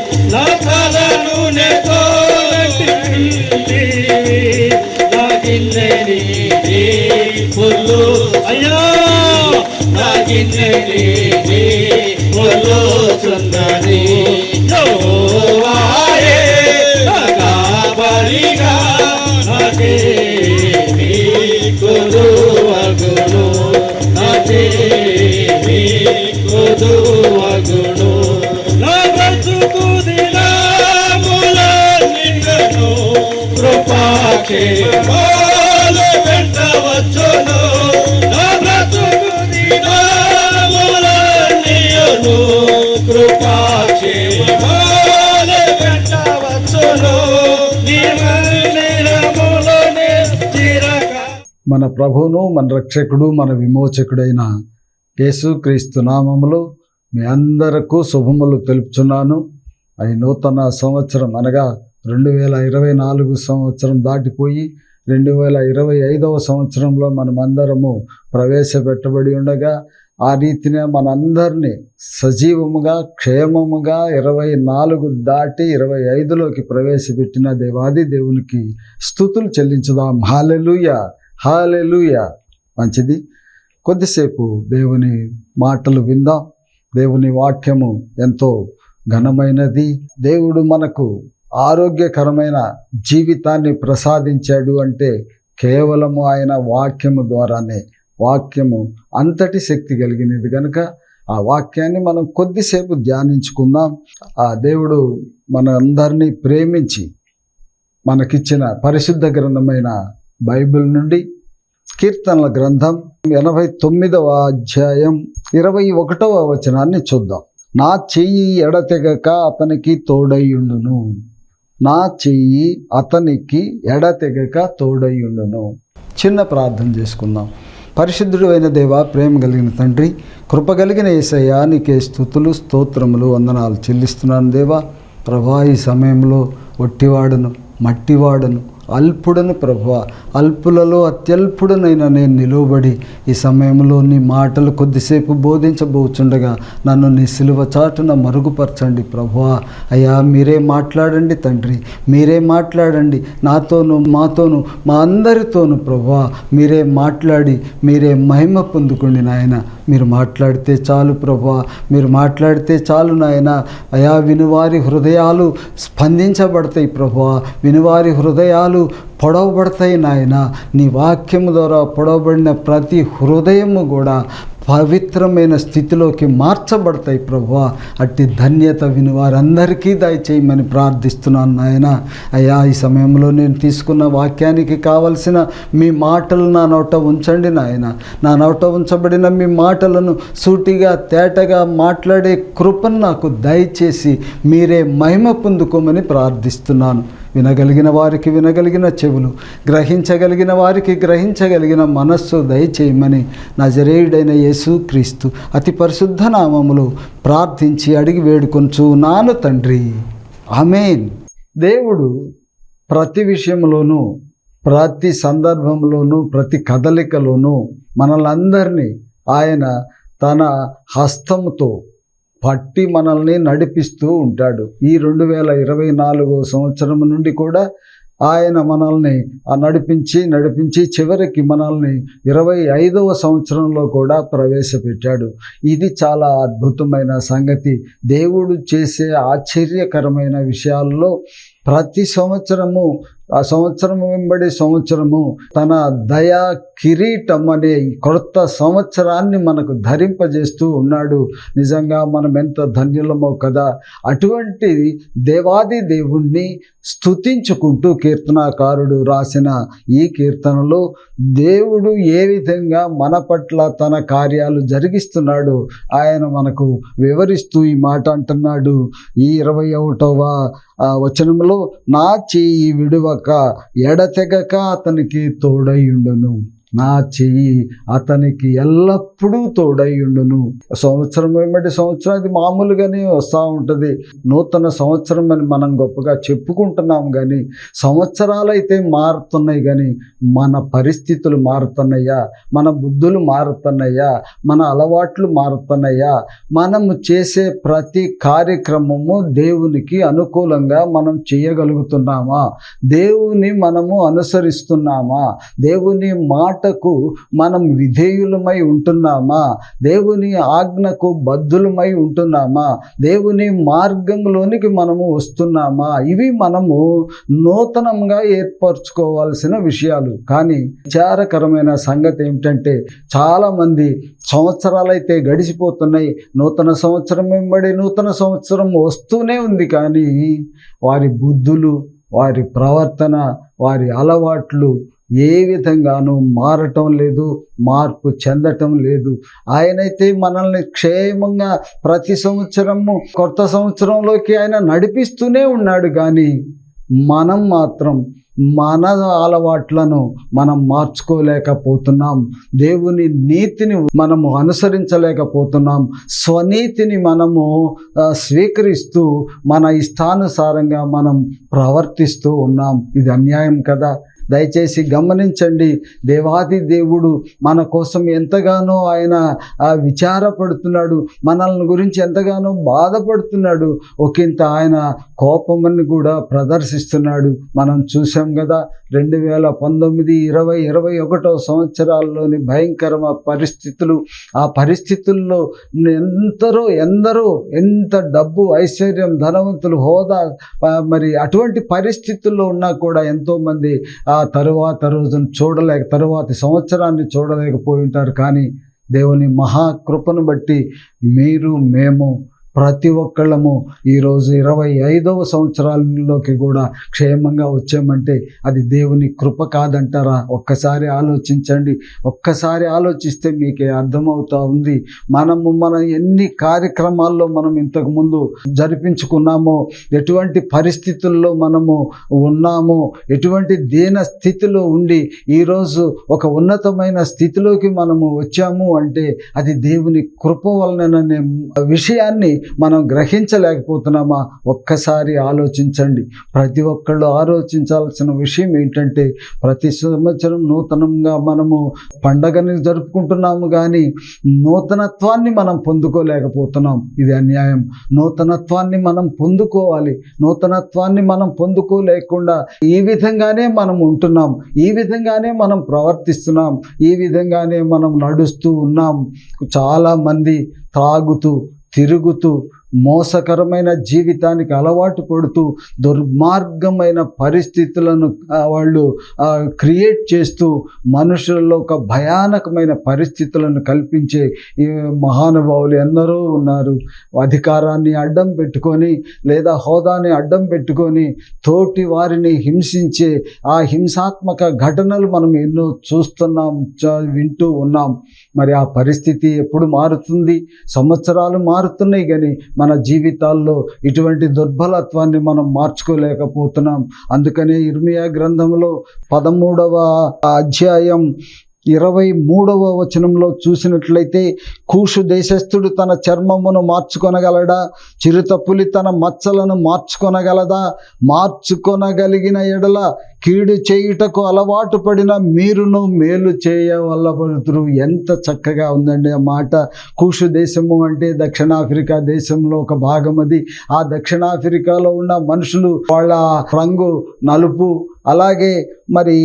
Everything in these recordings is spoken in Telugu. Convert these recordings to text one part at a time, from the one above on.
నటింటివి లతల నూనెతో నటింటివి నాగిన్నెని పుల్లు. అయ్యా నాగిన్నెని పుల్లు చుందని యోవాయే నగాబరిగా నాకే కొదువగును నాకే మన ప్రభువును మన రక్షకుడు మన విమోచకుడైన యేసుక్రీస్తు నామములో మీ అందరకు శుభములు తెలుపుచున్నాను అవి నూతన సంవత్సరం అనగా రెండు వేల ఇరవై నాలుగు సంవత్సరం దాటిపోయి రెండు వేల ఇరవై ఐదవ సంవత్సరంలో మనమందరము ప్రవేశపెట్టబడి ఉండగా ఆ రీతినే మనందరినీ సజీవముగా క్షేమముగా ఇరవై నాలుగు దాటి ఇరవై ఐదులోకి ప్రవేశపెట్టిన దేవాది దేవునికి స్థుతులు చెల్లించుదాం. హాలెలుయ! హాలెలుయ! మంచిది. కొద్దిసేపు దేవుని మాటలు విందాం. దేవుని వాక్యము ఎంతో ఘనమైనది. దేవుడు మనకు ఆరోగ్యకరమైన జీవితాన్ని ప్రసాదించాడు అంటే కేవలము ఆయన వాక్యము ద్వారానే. వాక్యము అంతటి శక్తి కలిగినది కనుక ఆ వాక్యాన్ని మనం కొద్దిసేపు ధ్యానించుకుందాం. ఆ దేవుడు మన అందరినీ ప్రేమించి మనకిచ్చిన పరిశుద్ధ గ్రంథమైన బైబిల్ నుండి కీర్తనల గ్రంథం ఎనభై తొమ్మిదవ అధ్యాయం ఇరవై ఒకటవ వచనాన్ని చూద్దాం. నా చెయ్యి ఎడతెగక అతనికి తోడయ్యుండును నా చెయ్యి అతనికి ఎడతెగక తోడయ్యుండును. చిన్న ప్రార్థన చేసుకుందాం. పరిశుద్ధుడు అయిన దేవ ప్రేమ కలిగిన తండ్రి కృప కలిగిన ఏసయ్య నీకే స్థుతులు స్తోత్రములు వందనాలు చెల్లిస్తున్నాను దేవా. ప్రభా ఈ సమయంలో ఒట్టివాడను మట్టివాడను అల్పుడను ప్రభువ అల్పులలో అత్యల్పుడనైనా నేను నిలువబడి ఈ సమయంలో నీ మాటలు కొద్దిసేపు బోధించబోచుండగా నన్ను నీ సిలువ చాటున మరుగుపరచండి ప్రభువా. అయ్యా మీరే మాట్లాడండి తండ్రి మీరే మాట్లాడండి. నాతోను మాతోను మా అందరితోను ప్రభువా మీరే మాట్లాడి మీరే మహిమ పొందుకోండి నాయన. మీరు మాట్లాడితే చాలు ప్రభా మీరు మాట్లాడితే చాలు నాయన. అయా వినువారి హృదయాలు స్పందించబడతాయి ప్రభా వినువారి హృదయాలు పొడవబడతాయి నాయన. నీ వాక్యము ద్వారా పొడవబడిన ప్రతి హృదయము కూడా పవిత్రమైన స్థితిలోకి మార్చబడతాయి ప్రభు అట్టి ధన్యత విని వారందరికీ దయచేయమని ప్రార్థిస్తున్నాను నాయన. అయ్యా ఈ సమయంలో నేను తీసుకున్న వాక్యానికి కావలసిన మీ మాటలు నా నోట ఉంచండి నాయన. నా నోట ఉంచబడిన మీ మాటలను సూటిగా తేటగా మాట్లాడే కృపను నాకు దయచేసి మీరే మహిమ పొందుకోమని ప్రార్థిస్తున్నాను. వినగలిగిన వారికి వినగలిగిన చెవులు గ్రహించగలిగిన వారికి గ్రహించగలిగిన మనస్సు దయచేయమని నజరేయుడైన యేసు క్రీస్తు అతి పరిశుద్ధ నామములు ప్రార్థించి అడిగి వేడుకొంచు నాను తండ్రి. ఆమెన్. దేవుడు ప్రతి విషయంలోనూ ప్రతి సందర్భంలోనూ ప్రతి కదలికలోనూ మనలందరినీ ఆయన తన హస్తంతో పట్టి మనల్ని నడిపిస్తూ ఉంటాడు. ఈ రెండు వేల ఇరవై నాలుగో సంవత్సరం నుండి కూడా ఆయన మనల్ని ఆ నడిపించి నడిపించి చివరికి మనల్ని ఇరవై ఐదవ సంవత్సరంలో కూడా ప్రవేశపెట్టాడు. ఇది చాలా అద్భుతమైన సంగతి. దేవుడు చేసే ఆశ్చర్యకరమైన విషయాల్లో ప్రతి సంవత్సరము ఆ సంవత్సరం వెంబడి సంవత్సరము తన దయా కిరీటం అనే కొత్త సంవత్సరాన్ని మనకు ధరింపజేస్తూ ఉన్నాడు. నిజంగా మనం ఎంత ధన్యులమో కదా! అటువంటి దేవాది దేవుణ్ణి స్తుతించుకుంటూ కీర్తనాకారుడు రాసిన ఈ కీర్తనలో దేవుడు ఏ విధంగా మన పట్ల తన కార్యాలు జరిగిస్తున్నాడు ఆయన మనకు వివరిస్తూ ఈ మాట అంటున్నాడు. ఈ ఇరవై ఒకటవ వచనంలో నా చేయి విడువక ఎడతెగక అతనికి తోడయ్యుండును నా చెయ్యి అతనికి ఎల్లప్పుడూ తోడయ్యుండును సంవత్సరం ఏమిటి? సంవత్సరం అది మామూలుగానే వస్తూ ఉంటుంది. నూతన సంవత్సరం అని మనం గొప్పగా చెప్పుకుంటున్నాం కానీ సంవత్సరాలు అయితే మారుతున్నాయి కానీ మన పరిస్థితులు మారుతున్నాయా? మన బుద్ధులు మారుతున్నాయా? మన అలవాట్లు మారుతున్నాయా? మనము చేసే ప్రతి కార్యక్రమము దేవునికి అనుకూలంగా మనం చేయగలుగుతున్నామా? దేవుని మనము అనుసరిస్తున్నామా? దేవుని మాటకు మనం విధేయులమై ఉంటున్నామా? దేవుని ఆజ్ఞకు బద్ధులమై ఉంటున్నామా? దేవుని మార్గంలోనికి మనము వస్తున్నామా? ఇవి మనము నూతనంగా ఏర్పరచుకోవాల్సిన విషయాలు. కానీ విచారకరమైన సంగతి ఏమిటంటే చాలామంది సంవత్సరాలైతే గడిచిపోతున్నాయి. నూతన సంవత్సరం వెంబడి నూతన సంవత్సరం వస్తూనే ఉంది. కానీ వారి బుద్ధులు వారి ప్రవర్తన వారి అలవాట్లు ఏ విధంగానూ మారటం లేదు మార్పు చెందటం లేదు. ఆయనైతే మనల్ని క్షేమంగా ప్రతి సంవత్సరము కొత్త సంవత్సరంలోకి ఆయన నడిపిస్తూనే ఉన్నాడు. కానీ మనం మాత్రం మన అలవాట్లను మనం మార్చుకోలేకపోతున్నాం. దేవుని నీతిని మనము అనుసరించలేకపోతున్నాం. స్వనీతిని మనము స్వీకరిస్తూ మన ఇష్టానుసారంగా మనం ప్రవర్తిస్తూ ఉన్నాం. ఇది అన్యాయం కదా? దయచేసి గమనించండి. దేవాది దేవుడు మన కోసం ఎంతగానో ఆయన విచారపడుతున్నాడు. మనల్ని గురించి ఎంతగానో బాధపడుతున్నాడు. ఒకంత ఆయన కోపమని కూడా ప్రదర్శిస్తున్నాడు. మనం చూసాం కదా రెండు వేల పంతొమ్మిది ఇరవై ఇరవై ఒకటో సంవత్సరాల్లోని భయంకర పరిస్థితులు. ఆ పరిస్థితుల్లో ఎందరో ఎందరో ఎంత డబ్బు ఐశ్వర్యం ధనవంతులు హోదా మరి అటువంటి పరిస్థితుల్లో ఉన్నా కూడా ఎంతోమంది ఆ తరువాత రోజును చూడలేక తరువాతి సంవత్సరాన్ని చూడలేకపోయి ఉంటారు. కానీ దేవుని మహాకృపను బట్టి మీరు మేము ప్రతి ఒక్కళ్ళము ఈరోజు ఇరవై ఐదవ సంవత్సరాలలోకి కూడా క్షేమంగా వచ్చామంటే అది దేవుని కృప కాదంటారా? ఒక్కసారి ఆలోచించండి. ఒక్కసారి ఆలోచిస్తే మీకే అర్థమవుతా ఉంది. మనము మన ఎన్ని కార్యక్రమాల్లో మనం ఇంతకుముందు జరిపించుకున్నామో ఎటువంటి పరిస్థితుల్లో మనము ఉన్నామో ఎటువంటి దీన స్థితిలో ఉండి ఈరోజు ఒక ఉన్నతమైన స్థితిలోకి మనము వచ్చాము అంటే అది దేవుని కృప వలననే విషయాన్ని మనం గ్రహించలేకపోతున్నామా? ఒక్కసారి ఆలోచించండి. ప్రతి ఒక్కళ్ళు ఆలోచించాల్సిన విషయం ఏంటంటే ప్రతి సంవత్సరం నూతనంగా మనము పండగని జరుపుకుంటున్నాము కానీ నూతనత్వాన్ని మనం పొందుకోలేకపోతున్నాం. ఇది అన్యాయం. నూతనత్వాన్ని మనం పొందుకోవాలి. నూతనత్వాన్ని మనం పొందుకోలేకుండా ఈ విధంగానే మనం ఉంటున్నాం. ఈ విధంగానే మనం ప్రవర్తిస్తున్నాం. ఈ విధంగానే మనం నడుస్తూ ఉన్నాం. చాలామంది తాగుతూ తిరుగుతూ మోసకరమైన జీవితానికి అలవాటు పడుతూ దుర్మార్గమైన పరిస్థితులను వాళ్ళు క్రియేట్ చేస్తూ మనుషులలో ఒక భయానకమైన పరిస్థితులను కల్పించే ఈ మహానుభావులు ఎందరో ఉన్నారు. అధికారాన్ని అడ్డం పెట్టుకొని లేదా హోదాని అడ్డం పెట్టుకొని తోటి వారిని హింసించే ఆ హింసాత్మక ఘటనలు మనం ఎన్నో చూస్తున్నాం చ- వింటూ ఉన్నాం. మరి ఆ పరిస్థితి ఎప్పుడు మారుతుంది? సంవత్సరాలు మారుతున్నాయి కానీ మన జీవితాల్లో ఇటువంటి దుర్బలత్వాన్ని మనం మార్చుకోలేకపోతున్నాం. అందుకనే ఇర్మియా గ్రంథంలో పదమూడవ అధ్యాయం ఇరవై మూడవ వచనంలో చూసినట్లయితే కూషు దేశస్థుడు తన చర్మమును మార్చుకొనగలడా? చిరుతపులి తన మచ్చలను మార్చుకొనగలదా? మార్చుకొనగలిగిన ఎడల కీడు చేయుటకు అలవాటు పడిన మీరును మేలు చేయవల్లబడుతురు ఎంత చక్కగా ఉందండి ఆ మాట. కూషు దేశము అంటే దక్షిణాఫ్రికా దేశంలో ఒక భాగం అది ఆ దక్షిణాఫ్రికాలో ఉన్న మనుషులు వాళ్ళ రంగు నలుపు అలాగే మరి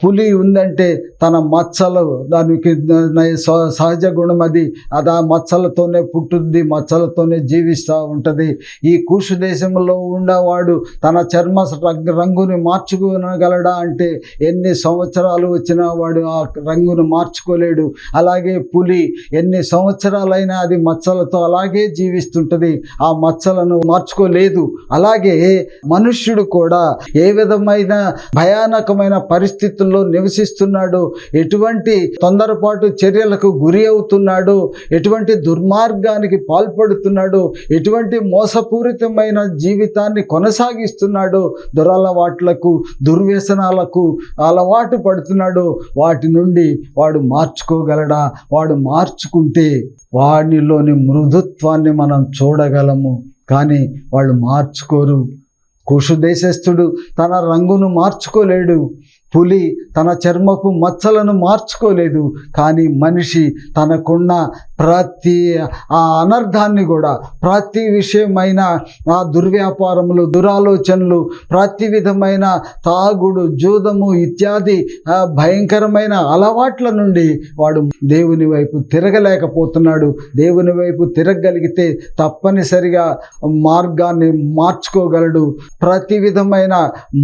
పులి ఉందంటే తన మచ్చలు దానికి సహజ గుణం అది. అది ఆ మచ్చలతోనే పుట్టుద్ది మచ్చలతోనే జీవిస్తూ ఉంటుంది. ఈ కూషు దేశంలో ఉండేవాడు తన చర్మ రంగుని రంగుని మార్చుకోగలడా అంటే ఎన్ని సంవత్సరాలు వచ్చినా వాడు ఆ రంగును మార్చుకోలేడు. అలాగే పులి ఎన్ని సంవత్సరాలైనా అది మచ్చలతో అలాగే జీవిస్తుంటుంది. ఆ మచ్చలను మార్చుకోలేదు. అలాగే మనుష్యుడు కూడా ఏ విధమైన భయానకమైన పరిస్థితుల్లో నివసిస్తున్నాడు? ఎటువంటి తొందరపాటు చర్యలకు గురి అవుతున్నాడు? ఎటువంటి దుర్మార్గానికి పాల్పడుతున్నాడు? ఎటువంటి మోసపూరితమైన జీవితాన్ని కొనసాగిస్తున్నాడు? దురలవాట్లకు దుర్వ్యసనాలకు అలవాటు పడుతున్నాడు వాటి నుండి వాడు మార్చుకోగలడా? వాడు మార్చుకుంటే వాడిలోని మృదుత్వాన్ని మనం చూడగలము. కానీ వాళ్ళు మార్చుకోరు. కుషు దేశస్థుడు తన రంగును మార్చుకోలేడు. పులి తన చర్మపు మచ్చలను మార్చుకోలేదు కానీ మనిషి తనకున్న ప్రతి ఆ అనర్థాన్ని కూడా ప్రతి విషయమైన ఆ దుర్వ్యాపారములు దురాలోచనలు ప్రతి విధమైన తాగుడు జూదము ఇత్యాది భయంకరమైన అలవాట్ల నుండి వాడు దేవుని వైపు తిరగలేకపోతున్నాడు. దేవుని వైపు తిరగగలిగితే తప్పనిసరిగా మార్గాన్ని మార్చుకోగలడు. ప్రతి విధమైన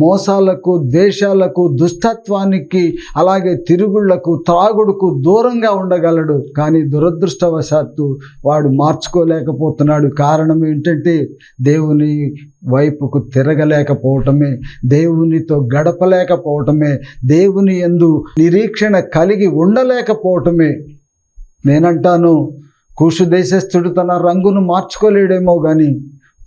మోసాలకు ద్వేషాలకు దుష్టత్వానికి అలాగే తిరుగుళ్ళకు త్రాగుడుకు దూరంగా ఉండగలడు. కానీ దురదృష్టవశాత్తు వాడు మార్చుకోలేకపోతున్నాడు. కారణం ఏంటంటే దేవుని వైపుకు తిరగలేకపోవటమే దేవునితో గడపలేకపోవటమే దేవుని ఎందు నిరీక్షణ కలిగి ఉండలేకపోవటమే. నేనంటాను కూషు దేశస్థుడు తన రంగును మార్చుకోలేడేమో కానీ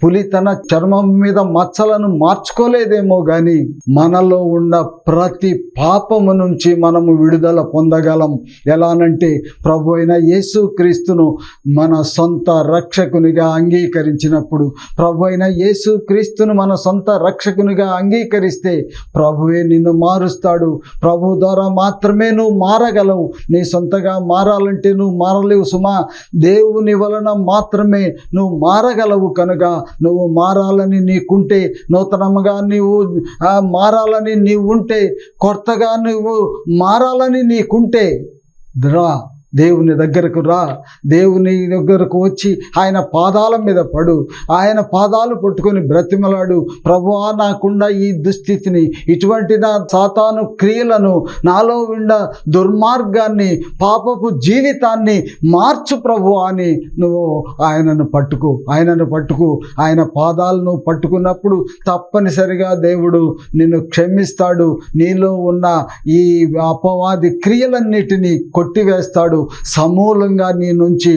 పులి తన చర్మం మీద మచ్చలను మార్చుకోలేదేమో కానీ మనలో ఉన్న ప్రతి పాపము నుంచి మనము విడుదల పొందగలం. ఎలానంటే ప్రభు అయిన యేసు క్రీస్తును మన సొంత రక్షకునిగా అంగీకరించినప్పుడు ప్రభు అయిన యేసు క్రీస్తును మన సొంత రక్షకునిగా అంగీకరిస్తే ప్రభువే నిన్ను మారుస్తాడు. ప్రభు ద్వారా మాత్రమే నువ్వు మారగలవు. నీ సొంతగా మారాలంటే నువ్వు మారలేవు సుమా. దేవుని వలన మాత్రమే నువ్వు మారగలవు కనుక నువ్వు మారాలని నీకుంటే నూతనముగా నీవు మారాలని నీవు ఉంటే కొత్తగా నువ్వు మారాలని నీకుంటే ద్రా దేవుని దగ్గరకు రా. దేవుని దగ్గరకు వచ్చి ఆయన పాదాల మీద పడు. ఆయన పాదాలు పట్టుకొని బ్రతిమలాడు. ప్రభువా నాకుండా ఈ దుస్థితిని ఇటువంటి నా సాతాను క్రియలను నాలో ఉండ దుర్మార్గాన్ని పాపపు జీవితాన్ని మార్చు ప్రభు అని నువ్వు ఆయనను పట్టుకు. ఆయనను పట్టుకు. ఆయన పాదాలను పట్టుకున్నప్పుడు తప్పనిసరిగా దేవుడు నిన్ను క్షమిస్తాడు. నీలో ఉన్న ఈ అపవాది క్రియలన్నిటినీ కొట్టివేస్తాడు. సమూలంగా నీ నుంచి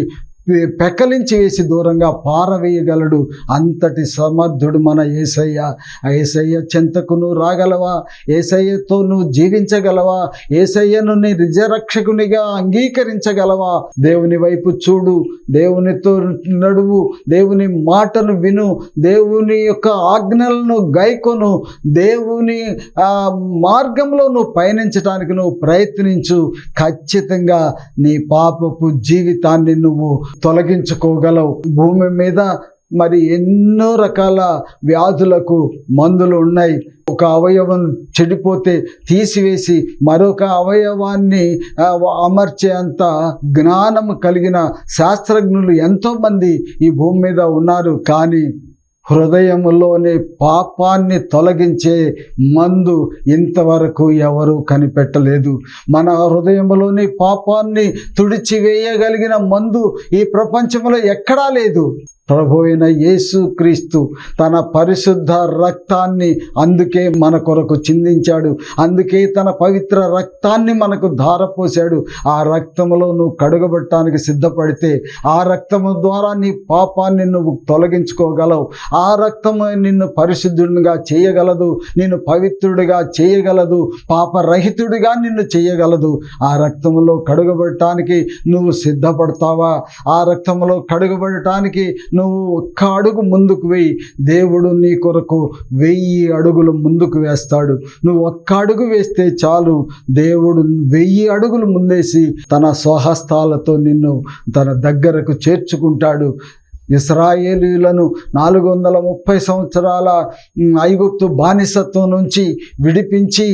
పెక్కలించి పెకలించి వేసి దూరంగా పారవేయగలడు. అంతటి సమర్థుడు మన ఏసయ్య. ఏసయ్య చెంతకు నువ్వు రాగలవా? ఏసయ్యతో నువ్వు జీవించగలవా? ఏసయ్యను నీ నిజరక్షకునిగా అంగీకరించగలవా? దేవుని వైపు చూడు. దేవునితో నడువు. దేవుని మాటను విను. దేవుని యొక్క ఆజ్ఞలను గైకొను. దేవుని మార్గంలో నువ్వు పయనించడానికి నువ్వు ప్రయత్నించు. ఖచ్చితంగా నీ పాపపు జీవితాన్ని నువ్వు తొలగించుకోగలవు. భూమి మీద మరి ఎన్నో రకాల వ్యాధులకు మందులు ఉన్నాయి. ఒక అవయవం చెడిపోతే తీసివేసి మరొక అవయవాన్ని అమర్చేంత అమర్చే అంత జ్ఞానం కలిగిన శాస్త్రజ్ఞులు ఎంతోమంది ఈ భూమి మీద ఉన్నారు. కానీ హృదయంలోని పాపాన్ని తొలగించే మందు ఇంతవరకు ఎవరు కనిపెట్టలేదు. మన హృదయంలోని పాపాన్ని తుడిచివేయగలిగిన మందు ఈ ప్రపంచంలో ఎక్కడా లేదు. ప్రభు అయిన యేసు క్రీస్తు తన పరిశుద్ధ రక్తాన్ని అందుకే మన కొరకు చిందించాడు. అందుకే తన పవిత్ర రక్తాన్ని మనకు ధారపోశాడు. ఆ రక్తంలో నువ్వు కడుగబట్టడానికి సిద్ధపడితే ఆ రక్తము ద్వారా నీ పాపాన్ని నువ్వు తొలగించుకోగలవు. ఆ రక్తము నిన్ను పరిశుద్ధుడిగా చేయగలదు నిన్ను పవిత్రుడిగా చేయగలదు పాపరహితుడిగా నిన్ను చేయగలదు. ఆ రక్తములో కడుగబడటానికి నువ్వు సిద్ధపడతావా? ఆ రక్తంలో కడుగబడటానికి నువ్వు ఒక్క అడుగు ముందుకు వెయ్యి దేవుడు నీ కొరకు వెయ్యి అడుగులు ముందుకు వేస్తాడు. నువ్వు ఒక్క అడుగు వేస్తే చాలు. దేవుడు వెయ్యి అడుగులు ముందేసి తన స్వహస్తాలతో నిన్ను తన దగ్గరకు చేర్చుకుంటాడు. ఇస్రాయేలీలను నాలుగు వందల ముప్పై సంవత్సరాల ఐగుప్తు బానిసత్వం నుంచి విడిపించి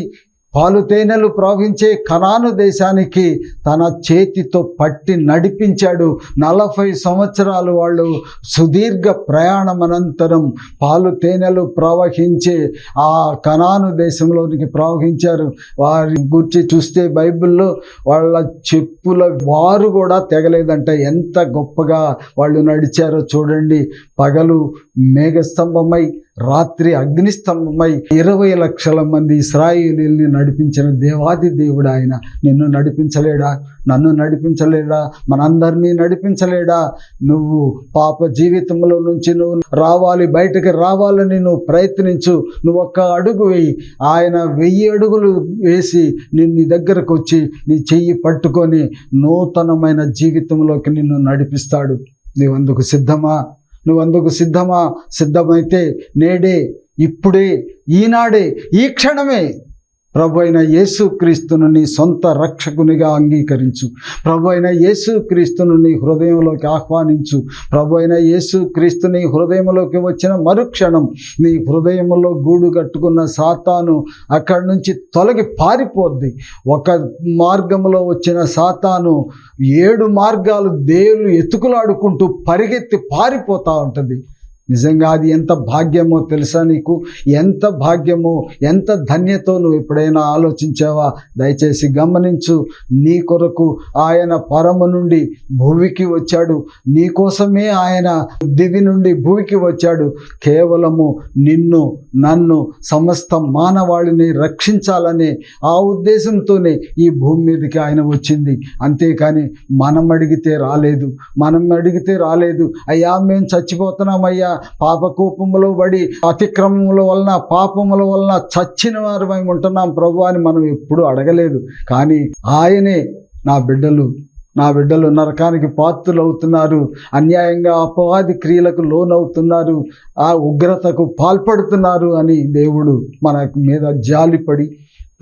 పాలు తేనెలు ప్రవహించే కనాను దేశానికి తన చేతితో పట్టి నడిపించాడు. నలభై సంవత్సరాలు వాళ్ళు సుదీర్ఘ ప్రయాణం అనంతరం పాలు తేనెలు ప్రవహించే ఆ కనాను దేశంలోనికి ప్రవహించారు. వారి గురించి చూస్తే బైబిల్లో వాళ్ళ చెప్పుల వారు కూడా తెగలేదంట. ఎంత గొప్పగా వాళ్ళు నడిచారో చూడండి. పగలు మేఘస్తంభమై రాత్రి అగ్నిస్తంభమై ఇరవై లక్షల మంది ఇస్రాయిలీల్ని నడిపించిన దేవాది దేవుడు ఆయన. నిన్ను నడిపించలేడా? నన్ను నడిపించలేడా? మనందరినీ నడిపించలేడా? నువ్వు పాప జీవితంలో నుంచి నువ్వు రావాలి బయటకు రావాలని నువ్వు ప్రయత్నించు. నువ్వు ఒక్క అడుగు వేయి. ఆయన వెయ్యి అడుగులు వేసి నిన్ను నీ దగ్గరకు వచ్చి నీ చెయ్యి పట్టుకొని నూతనమైన జీవితంలోకి నిన్ను నడిపిస్తాడు. నీవు అందుకు సిద్ధమా? నువ్వు అందుకు సిద్ధమా? సిద్ధమైతే నేడే ఇప్పుడే ఈనాడే ఈ క్షణమే. ప్రభు అయిన యేసుక్రీస్తును నీ సొంత రక్షకునిగా అంగీకరించు. ప్రభు అయిన యేసుక్రీస్తును నీ హృదయంలోకి ఆహ్వానించు. ప్రభు అయిన యేసుక్రీస్తు నీ హృదయంలోకి వచ్చిన మరుక్షణం నీ హృదయంలో గూడు కట్టుకున్న సాతాను అక్కడి నుంచి తొలగి పారిపోద్ది. ఒక మార్గంలో వచ్చిన సాతాను ఏడు మార్గాలు దేవులు ఎత్తుకులాడుకుంటూ పరిగెత్తి పారిపోతూ ఉంటుంది. నిజంగా అది ఎంత భాగ్యమో తెలుసా నీకు? ఎంత భాగ్యమో ఎంత ధన్యతో నువ్వు ఎప్పుడైనా ఆలోచించావా? దయచేసి గమనించు నీ కొరకు ఆయన పరము నుండి భూమికి వచ్చాడు. నీ కోసమే ఆయన దివి నుండి భూమికి వచ్చాడు. కేవలము నిన్ను నన్ను సమస్త మానవాళిని రక్షించాలనే ఆ ఉద్దేశంతోనే ఈ భూమి మీదకి ఆయన వచ్చింది. అంతేకాని మనం అడిగితే రాలేదు. మనం అడిగితే రాలేదు. అయ్యా మేము చచ్చిపోతున్నామయ్యా. పాపకూపములు పడి అతిక్రమముల వలన పాపముల వలన చచ్చిన వారు మేము ఉంటున్నాం ప్రభు అని మనం ఎప్పుడూ అడగలేదు. కానీ ఆయనే నా బిడ్డలు నా బిడ్డలు నరకానికి పాత్రులు అవుతున్నారు అన్యాయంగా అపవాది క్రియలకు లోనవుతున్నారు. ఆ ఉగ్రతకు పాల్పడుతున్నారు అని దేవుడు మన మీద జాలిపడి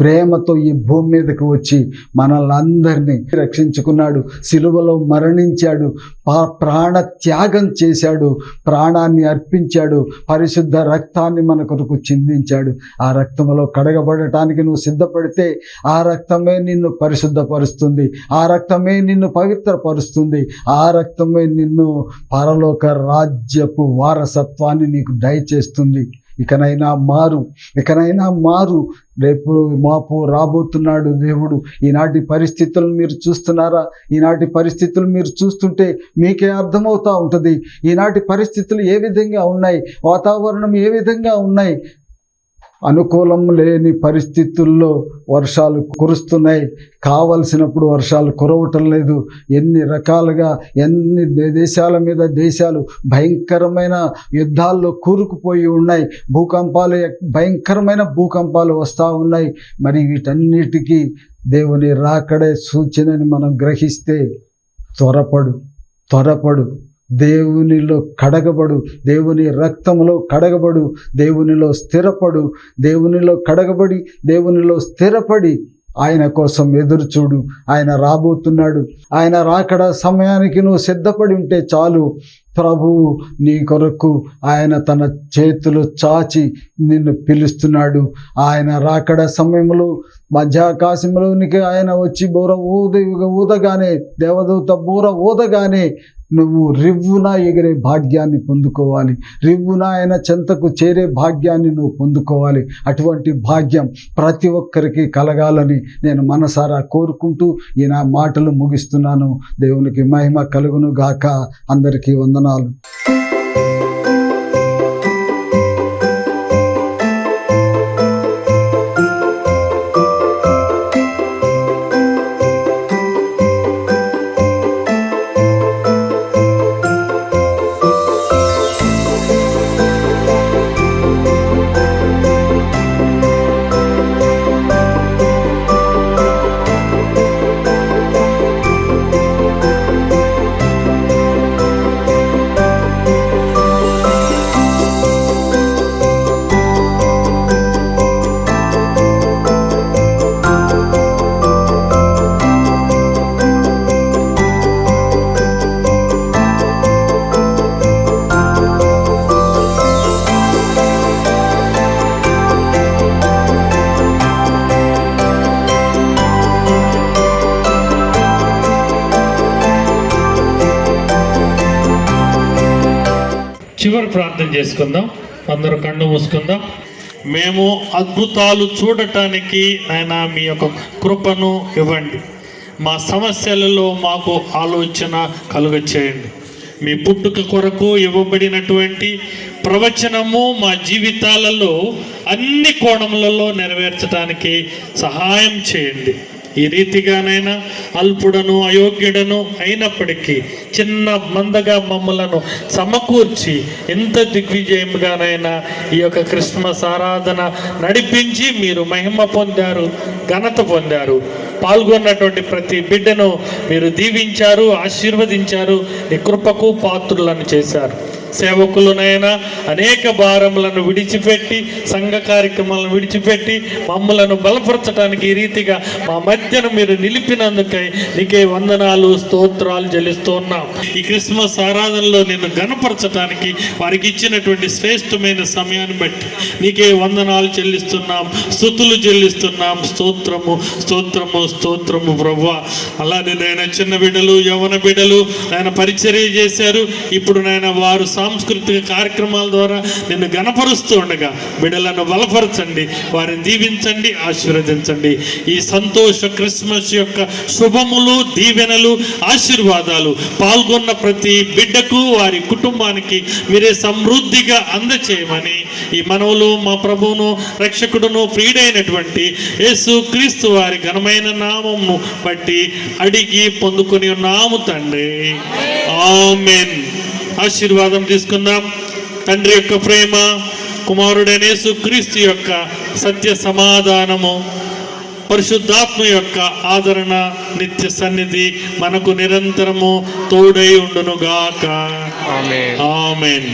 ప్రేమతో ఈ భూమి మీదకు వచ్చి మనల్ని అందరినీ రక్షించుకున్నాడు సిలువలో మరణించాడు పా- ప్రాణ త్యాగం చేశాడు ప్రాణాన్ని అర్పించాడు పరిశుద్ధ రక్తాన్ని మన కొరకు చిందించాడు. ఆ రక్తంలో కడగబడటానికి నువ్వు సిద్ధపడితే ఆ రక్తమే నిన్ను పరిశుద్ధపరుస్తుంది ఆ రక్తమే నిన్ను పవిత్రపరుస్తుంది ఆ రక్తమే నిన్ను పరలోక రాజ్యపు వారసత్వాన్ని నీకు దయచేస్తుంది. ఇకనైనా మారు ఇకనైనా మారు. రేపు మాపు రాబోతున్నాడు దేవుడు. ఈనాటి పరిస్థితులను మీరు చూస్తున్నారా? ఈనాటి పరిస్థితులు మీరు చూస్తుంటే మీకే అర్థమవుతా ఉంటుంది. ఈనాటి పరిస్థితులు ఏ విధంగా ఉన్నాయి? వాతావరణం ఏ విధంగా ఉన్నాయి? అనుకూలం లేని పరిస్థితుల్లో వర్షాలు కురుస్తున్నాయి. కావలసినప్పుడు వర్షాలు కురవటం లేదు. ఎన్ని రకాలుగా ఎన్ని దేశాల మీద దేశాలు భయంకరమైన యుద్ధాల్లో కూరుకుపోయి ఉన్నాయి. భూకంపాలు భయంకరమైన భూకంపాలు వస్తూ ఉన్నాయి. మరి వీటన్నిటికీ దేవుని రాకడే సూచనని మనం గ్రహిస్తే త్వరపడు త్వరపడు. దేవునిలో కడగబడు దేవుని రక్తములో కడగబడు దేవునిలో స్థిరపడు దేవునిలో కడగబడి దేవునిలో స్థిరపడి ఆయన కోసం ఎదురు చూడు. ఆయన రాబోతున్నాడు. ఆయన రాకడ సమయానికి నువ్వు సిద్ధపడి ఉంటే చాలు. ప్రభువు నీ కొరకు ఆయన తన చేతులు చాచి నిన్ను పిలుస్తున్నాడు. ఆయన రాకడ సమయంలో మధ్యాకాశంలోనికి ఆయన వచ్చి బోర ఊద ఊదగానే దేవదూత బోర ఊదగానే నువ్వు రివ్వున ఎగిరే భాగ్యాన్ని పొందుకోవాలి. రివ్వున ఆయన చెంతకు చేరే భాగ్యాన్ని నువ్వు పొందుకోవాలి. అటువంటి భాగ్యం ప్రతి ఒక్కరికి కలగాలని నేను మనసారా కోరుకుంటూ ఈ నా మాటలు ముగిస్తున్నాను. దేవునికి మహిమ కలుగును గాక అందరికీ వందనాలు. చేసుకుందాం. అందరూ కన్ను మూసుకుందాం. మేము అద్భుతాలు చూడటానికి ఆయన మీ యొక్క కృపను ఇవ్వండి. మా సమస్యలలో మాకు ఆలోచన కలుగ చేయండి మీ పుట్టుక కొరకు ఇవ్వబడినటువంటి ప్రవచనము మా జీవితాలలో అన్ని కోణములలో నెరవేర్చడానికి సహాయం చేయండి. ఈ రీతిగానైనా అల్పుడను అయోగ్యుడను అయినప్పటికీ చిన్న మందగా మమ్మలను సమకూర్చి ఎంత దిగ్విజయముగానైనా ఈ యొక్క క్రిస్మస్ ఆరాధన నడిపించి మీరు మహిమ పొందారు ఘనత పొందారు. పాల్గొన్నటువంటి ప్రతి బిడ్డను మీరు దీవించారు ఆశీర్వదించారు నీ కృపకు పాత్రులను చేశారు. సేవకులనైనా అనేక భారములను విడిచిపెట్టి సంఘ కార్యక్రమాలను విడిచిపెట్టి మమ్మలను బలపరచడానికి ఈ రీతిగా మా మధ్యన మీరు నిలిపినందుకై నీకే వందనాలు స్తోత్రాలు చెల్లిస్తూ ఉన్నాం. ఈ క్రిస్మస్ ఆరాధనలో నిన్ను గణపరచడానికి వారికి ఇచ్చినటువంటి శ్రేష్టమైన సమయాన్ని బట్టి నీకే వందనాలు చెల్లిస్తున్నాం స్థుతులు చెల్లిస్తున్నాం. స్తోత్రము స్తోత్రము స్తోత్రము ప్రభు అలానే నాయన చిన్న బిడ్డలు యవన బిడ్డలు ఆయన పరిచర్య చేశారు. ఇప్పుడు నాయన వారు సాంస్కృతిక కార్యక్రమాల ద్వారా నిన్ను గణపరుస్తూ ఉండగా బిడ్డలను బలపరచండి వారిని దీవించండి ఆశీర్వదించండి. ఈ సంతోష క్రిస్మస్ యొక్క శుభములు దీవెనలు ఆశీర్వాదాలు పాల్గొన్న ప్రతి బిడ్డకు వారి కుటుంబానికి మీరే సమృద్ధిగా అందచేయమని ఈ మనవులు మా ప్రభువును రక్షకుడును ప్రియుడైనటువంటి యేసు క్రీస్తు వారి ఘనమైన నామమును బట్టి అడిగి పొందుకొని ఉన్నాము తండ్రి. ఆమెన్. ఆశీర్వాదం తీసుకుందాం. తండ్రి యొక్క ప్రేమ కుమారుడైన యేసు క్రీస్తు యొక్క సత్య సమాధానము పరిశుద్ధాత్మ యొక్క ఆదరణ నిత్య సన్నిధి మనకు నిరంతరము తోడై ఉండునుగాక. ఆమెన్.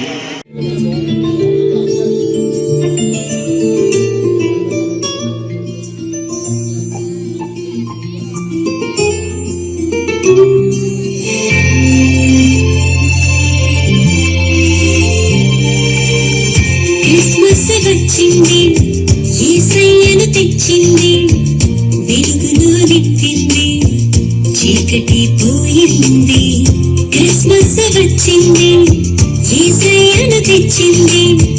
తెచ్చింది. వచ్చింది తెచ్చింది. వెలుగును నింపింది చీకటి పోయింది. క్రిస్మస్ వచ్చింది. యేసయ్యను తెచ్చింది.